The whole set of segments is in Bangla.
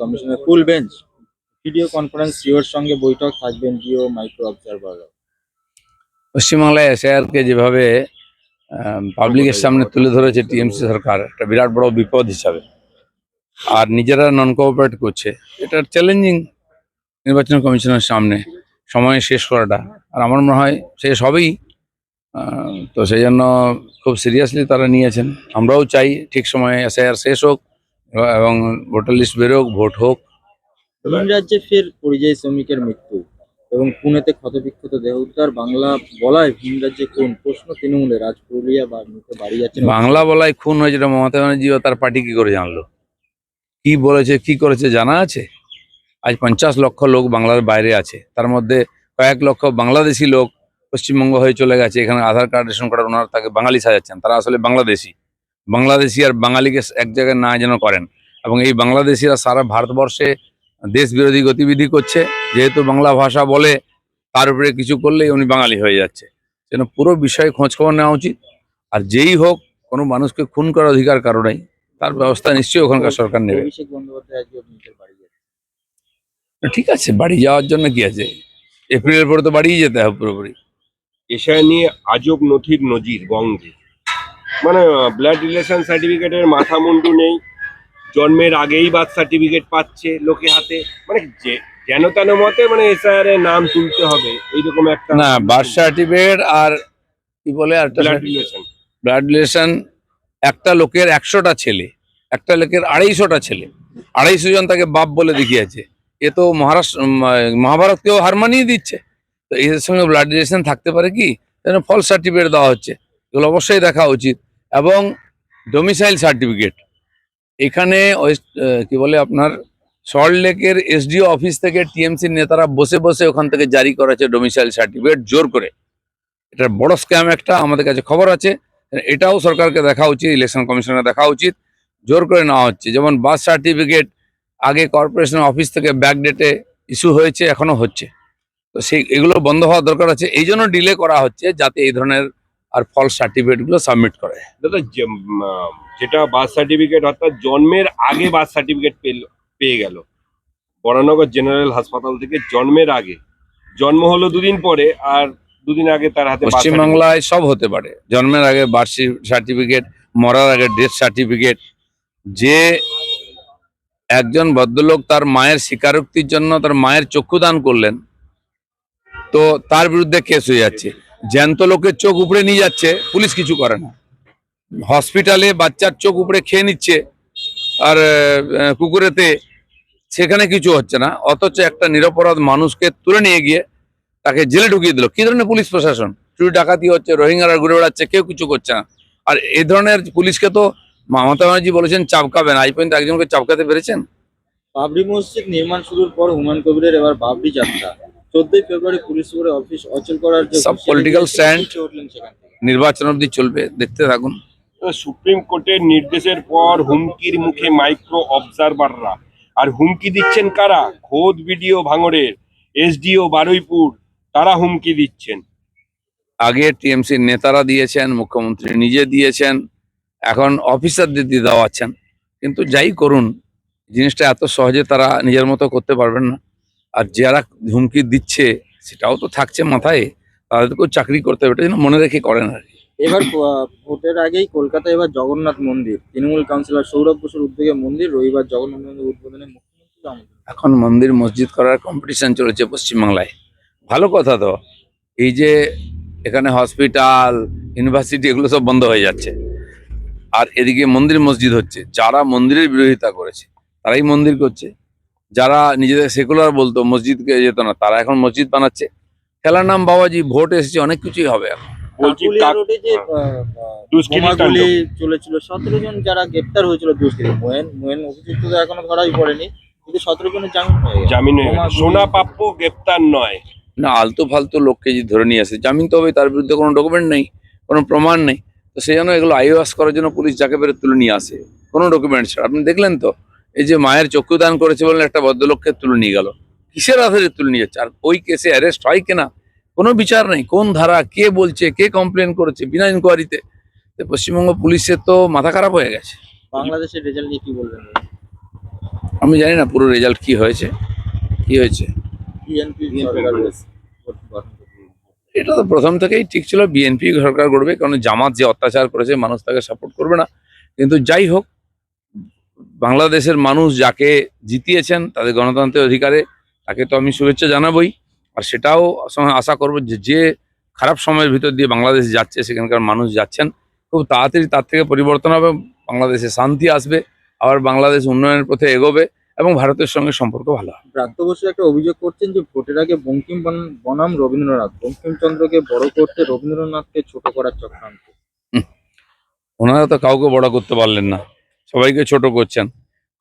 কমিশনের ফুল বেঞ্চ ভিডিও কনফারেন্স সিওর সঙ্গে বৈঠক থাকবেন জিও মাইক্রো অবজারভাররা পশ্চিমবাংলায় এসআইআরকে যেভাবে পাবলিকের সামনে তুলে ধরেছে টিএমসি সরকার, একটা বিরাট বড় বিপদ হিসাবে। আর নিজেরা নন কোঅপারেট করছে, এটা চ্যালেঞ্জিং নির্বাচন কমিশনের সামনে, সময় শেষ করাটা। আর আমার মনে হয় শেষ হবেই তো সেই জন্য খুব সিরিয়াসলি তারা নিয়েছেন। আমরাও চাই ঠিক সময়ে এসআইআর শেষ হোক। এবং ভোটার লিস্ট বেরোক ভোট হোক। ভিন রাজ্যে ফের পরিযায়ী শ্রমিকের মৃত্যু? এবং পুনেতে ক্ষতবিক্ষত দেহ উদ্ধার বাংলা বলায় ভিন রাজ্যে কোন? প্রশ্ন তৃণমূলের রাজ পুরুলিয়া বা মৃত বাড়ি যাচ্ছেন বাংলা বলায় খুন হয়েছিল মমতা ব্যানার্জি ও তার পার্টি কি করে জানলো? কি বলেছে কি করেছে জানা আছে? আজ পঞ্চাশ লক্ষ লোক বাংলার বাইরে আছে। তার মধ্যে কয়েক লক্ষ বাংলাদেশি লোক পশ্চিমবঙ্গ হয়ে চলে গেছে। এখানে আধার কার্ড রেশন কার্ড ওনারা তাকে বাঙালি সাজাচ্ছেন। তারা আসলে বাংলাদেশি। বাংলাদেশি আর বাঙালিকে এক জায়গায় না যেন করেন। এবং এই বাংলাদেশিরা সারা ভারতবর্ষে দেশ বিরোধী গতিবিধি করছে। যেহেতু বাংলা ভাষা বলে তার উপরে কিছু করলেই উনি বাঙালি হয়ে যাচ্ছে। যেন পুরো বিষয়ে খোঁজখবর নেওয়া উচিত। আর যেই হোক কোনো মানুষকে খুন করার অধিকার কারও নাই। তার ব্যবস্থা নিশ্চয়ই ওখানকার সরকার নেবে। ঠিক আছে বাড়ি যাওয়ার জন্য কি আছে? এপ্রিলের পরে তো বাড়িই যেতে হবে পুরোপুরি। এশিয়া নিয়ে আজব নথির নজির বঙ্গে মানে ব্লাড রিলেশন সার্টিফিকেটের মাথা মুন্ডু নেই। জন্মের আগেই বার্থ সার্টিফিকেট পাচ্ছে লোকে হাতে। মানে যে যেন তেন মতে মানে এসআইআর এর নাম তুলতে হবে এইরকম একটা না বার্থ সার্টিফিকেট আর কি বলে আর ব্লাড রিলেশন ব্লাড রিলেশন একটা লোকের একশোটা ছেলে একটা লোকের আড়াইশোটা ছেলে। আড়াইশো জন তাকে বাপ বলে দেখিয়েছে। এ তো মহারাষ্ট্র মহাভারতকেও হার মানিয়ে দিচ্ছে। তো এদের সঙ্গে ব্লাড রিলেশন থাকতে পারে কি? যেন ফলস সার্টিফিকেট দেওয়া হচ্ছে। এগুলো অবশ্যই দেখা উচিত। এবং ডোমিসাইল সার্টিফিকেট এখানে ওয়েস্ট কি বলে আপনার সল্টলেকের এসডিও অফিস থেকে টিএমসির নেতারা বসে বসে ওখান থেকে জারি করেছে ডোমিসাইল সার্টিফিকেট জোর করে। এটা বড় স্ক্যাম একটা, আমাদের কাছে খবর আছে। এটাও সরকারকে দেখা উচিত ইলেকশন কমিশনের দেখা উচিত। জোর করে নেওয়া হচ্ছে। যেমন বার্থ সার্টিফিকেট আগে কর্পোরেশন অফিস থেকে ব্যাক ডেটে ইস্যু হয়েছে, এখনও হচ্ছে। তো সেই, এগুলো বন্ধ হওয়া দরকার আছে। এই জন্য ডিলে করা হচ্ছে, যাতে এই ধরনের আর ফলস সার্টিফিকেটগুলো সাবমিট করে। দাদা যেটা বার্থ সার্টিফিকেট অর্থাৎ জন্মের আগে বার্থ সার্টিফিকেট পেয়ে গেল। বরানগর জেনারেল হাসপাতাল থেকে জন্মের আগে। জন্ম হলো দুদিন পরে আর দুদিন আগে তার হাতে পশ্চিমবাংলায় সব হতে পারে। জন্মের আগে বার্থ সার্টিফিকেট মরার আগে ডেথ সার্টিফিকেট যে একজন ভদ্রলোক তার মায়ের স্বীকারোক্তির জন্য তার মায়ের চক্ষুদান করলেন তো তার বিরুদ্ধে কেস হয়ে যাচ্ছে। জ্যান্ত লোকের চোখ উপড়ে নিয়ে যাচ্ছে, পুলিশ কিছু করে না। হসপিটালে বাচ্চার চোখ উপড়ে খেয়ে নিচ্ছে, আর কুকুরেতে সেখানে কিছু হচ্ছে না, অথচ একটা নিরপরাধ মানুষকে তুলে নিয়ে গিয়ে তাকে জেলে ঢুকিয়ে দিল। কি ধরনের পুলিশ প্রশাসন? চুরি, ডাকাতি হচ্ছে, রোহিঙ্গারা ঘুরে বেড়াচ্ছে, কেউ কিছু করছে না। আর এই ধরনের পুলিশকে তো মমতা ব্যানার্জি বলেছেন, চাপকাবেন। আজ পর্যন্ত একজনকে চাপকাতে পেরেছেন? বাবরি মসজিদ নির্মাণ শুরুর পর হুমান কবিরের এবার বাবরি যাত্রা। চোদ্দই ফেব্রুয়ারি পুলিশ সুপারের অফিস অচল করার যে সব সেখান থেকে। নির্বাচন অবধি চলবে দেখতে থাকুন। সুপ্রিম কোর্টের নির্দেশের পর হুমকির মুখে মাইক্রো অবজারভাররা আর হুমকি দিচ্ছেন কারা? খোদ ভিডিও ভাঙড়ের এসডিও বারুইপুর তারা হুমকি দিচ্ছেন। আগে টিএমসির নেতারা দিয়েছেন মুখ্যমন্ত্রী নিজে দিয়েছেন এখন অফিসারদের দিয়ে দেওয়াচ্ছেন কিন্তু যাই করুন জিনিসটা এত সহজে তারা নিজের মতো করতে পারবেন না। আর যারা হুমকি দিচ্ছে সেটাও তো থাকছে মাথায় তাদেরকেও চাকরি করতে হবে এটা যেন মনে রেখে করেন আর এবার ভোটের আগেই কলকাতায় এবার জগন্নাথ মন্দির তৃণমূল কাউন্সিলর সৌরভ বসুর উদ্যোগে মন্দির রবিবার জগন্নাথ মন্দির উদ্বোধনে এখন মন্দির মসজিদ করার কম্পিটিশন চলেছে পশ্চিমবাংলায়। ভালো কথা তো এই যে এখানে হসপিটাল ইউনিভার্সিটি এগুলো সব বন্ধ হয়ে যাচ্ছে। আর এদিকে মন্দির মসজিদ হচ্ছে যারা মন্দিরের বিরোধিতা করেছে তারাই মন্দির করছে। যারা নিজেদের সেকুলার বলতো মসজিদকে যেত না তারা এখন মসজিদ বানাচ্ছে। খেলার নাম বাবাজি ভোট এসেছে অনেক কিছুই হবে এখন। হ্যাঁ। চলেছিল সতেরো জন যারা গ্রেপ্তার হয়েছিল দুষ্কৃতী মোয়েন মোয়েন অভিযুক্ত এখনও ধরাই পড়েনি কিন্তু সতেরো জনের জামিন সোনা পাপ্পু গ্রেপ্তার নয়। না আলতু ফালতু লোককে যদি ধরে নিয়ে আসে জামিন তো হবে তার বিরুদ্ধে কোনো ডকুমেন্ট নেই কোনো প্রমাণ নেই। তো সেই জন্য এগুলো আইওয়াস করার জন্য পুলিশ যাকে বেরো তুলে নিয়ে আসে কোনো ডকুমেন্ট ছাড়া। আপনি দেখলেন তো? এই যে মায়ের চক্ষুদান করেছে বলে একটা ভদ্রলোককে তুলে নিয়ে গেল। কিসের আধারে তুলে নিয়ে যাচ্ছে? আর ওই কেসে অ্যারেস্ট হয় কিনা? কোনো বিচার নেই। কোন ধারা? কে বলছে? কে কমপ্লেন করেছে? বিনা ইনকোয়ারিতে পশ্চিমবঙ্গ পুলিশের তো মাথা খারাপ হয়ে গেছে। বাংলাদেশের রেজাল্ট নিয়ে কি বলবেন? আমি জানি না পুরো রেজাল্ট কি হয়েছে। কি হয়েছে। এটা তো প্রথম থেকেই ঠিক ছিল। বিএনপি সরকার করবে কারণ জামাত যে অত্যাচার করেছে মানুষ তাকে সাপোর্ট করবে না। কিন্তু যাই হোক বাংলাদেশের মানুষ যাকে জিতিয়েছেন তাদের গণতন্ত্রের অধিকারে তাকে তো আমি শুভেচ্ছা জানাবই। আর সেটাও আশা- করব যে যে খারাপ সময়ের ভিতর দিয়ে বাংলাদেশ যাচ্ছে সেখানকার মানুষ যাচ্ছেন খুব তাড়াতাড়ি তার থেকে পরিবর্তন হবে বাংলাদেশে শান্তি আসবে আবার বাংলাদেশ উন্নয়নের পথে এগোবে এবং ভারতের সঙ্গে সম্পর্ক ভালো হবে। ব্রাত্য বসু একটা অভিযোগ করছেন যে ভোটের আগে বঙ্কিম বনাম রবীন্দ্রনাথ বঙ্কিমচন্দ্রকে বড় করতে রবীন্দ্রনাথকে ছোট করার চক্রান্ত। ওনারা তো কাউকে বড় করতে পারলেন না। সবাইকে ছোট করছেন।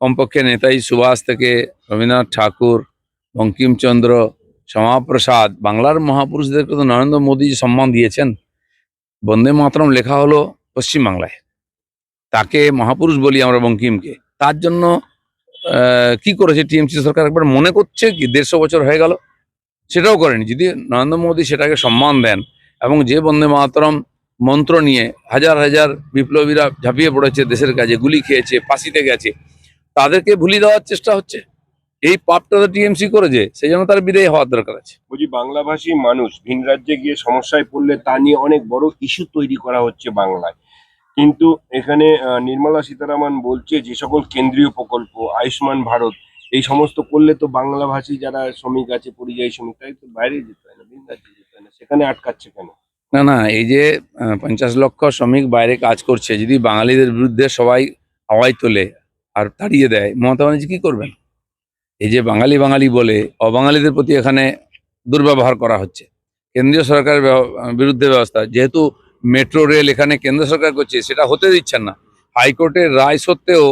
কমপক্ষে নেতাজি সুভাষ থেকে রবীন্দ্রনাথ ঠাকুর, বঙ্কিমচন্দ্র, শ্যামাপ্রসাদ, বাংলার মহাপুরুষদেরকে তো নরেন্দ্র মোদী সম্মান দিয়েছেন। বন্দে মাতরম লেখা হলো পশ্চিমবাংলায়। তাকে মহাপুরুষ বলি আমরা বঙ্কিমকে। তার জন্য কি করেছে টিএমসি সরকার? একবার মনে করছে কি দেড়শো বছর হয়ে গেল? সেটাও করেনি। যদি নরেন্দ্র মোদী সেটাকে সম্মান দেন এবং যে বন্দে মাতরম মন্ত্র নিয়ে হাজার হাজার বিপ্লবীরা ঝাঁপিয়ে পড়েছে, দেশের কাজে গুলি খেয়েছে, ফাঁসিতে গেছে। তাদেরকে ভুলিয়ে দেওয়ার চেষ্টা হচ্ছে। এই পাপটা তো টিএমসি করেছে, সেই জন্য তার বিদায় হওয়ার দরকার আছে। বলছি, বাংলাভাষী মানুষ ভিন রাজ্যে গিয়ে সমস্যায় পড়লে তা নিয়ে অনেক বড় ইস্যু তৈরি করা হচ্ছে বাংলায়। কিন্তু এখানে নির্মলা সীতারামন বলছে, যে সকল কেন্দ্রীয় প্রকল্প, আয়ুষ্মান ভারত, এই সমস্ত করলে তো বাংলাভাষী যারা শ্রমিক আছে, পরিযায়ী শ্রমিক, তাই তো বাইরে যেতে হয় না, ভিন রাজ্যে যেতে হয় না, সেখানে আটকাচ্ছে কেন? না না, এই যে পঞ্চাশ লক্ষ শ্রমিক বাইরে কাজ করছে, যদি বাঙালিদের বিরুদ্ধে সবাই আওয়াজ তোলে আর তাড়িয়ে দেয়, মমতা ব্যানার্জি কি করবেন? এই যে বাঙালি বাঙালি বলে অবাঙালিদের প্রতি এখানে দুর্ব্যবহার করা হচ্ছে। কেন্দ্রীয় সরকারের বিরুদ্ধে ব্যবস্থা, যেহেতু মেট্রো রেল এখানে কেন্দ্র সরকার করছে, সেটা হতে দিচ্ছেন না। হাইকোর্টের রায় সত্ত্বেও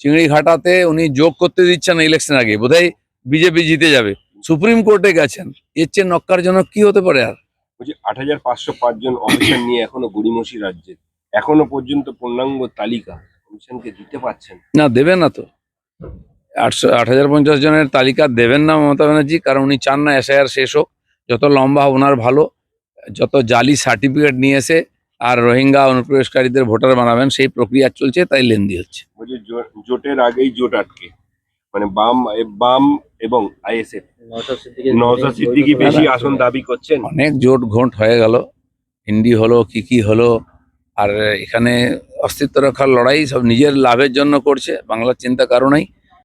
চিংড়িঘাটাতে উনি যোগ করতে দিচ্ছেন না ইলেকশন আগে, বোধহয় বিজেপি জিতে যাবে। সুপ্রিম কোর্টে গেছেন, এর চেয়ে নক্কারজনক কি হতে পারে আর? বলছি আট হাজার পাঁচশো পাঁচজন অফিসার নিয়ে এখনও গড়িমসি রাজ্যে। এখনও পর্যন্ত পূর্ণাঙ্গ তালিকা কমিশনকে দিতে পারছেন? না দেবেন না তো। আটশো আট হাজার পঞ্চাশ জনের তালিকা দেবেন না মমতা ব্যানার্জি কারণ উনি চান না এসআইআর শেষ হোক। যত লম্বা ওনার ভালো যত জালি সার্টিফিকেট নিয়ে এসে আর রোহিঙ্গা অনুপ্রবেশকারীদের ভোটার বানাবেন সেই প্রক্রিয়া চলছে তাই লেন্দি হচ্ছে। জোটের আগেই জোট আটকে। মানে বাম বাম এবং আইএসএফ। নওশাদ সিদ্দিকি বেশি আসন দাবি করছেন। অনেক জোট ঘোট হয়ে গেল। হিন্দি হলো কি কি হলো আর এখানে অস্তিত্ব রক্ষার লড়াই সব নিজের লাভের জন্য করছে বাংলার চিন্তা কারণেই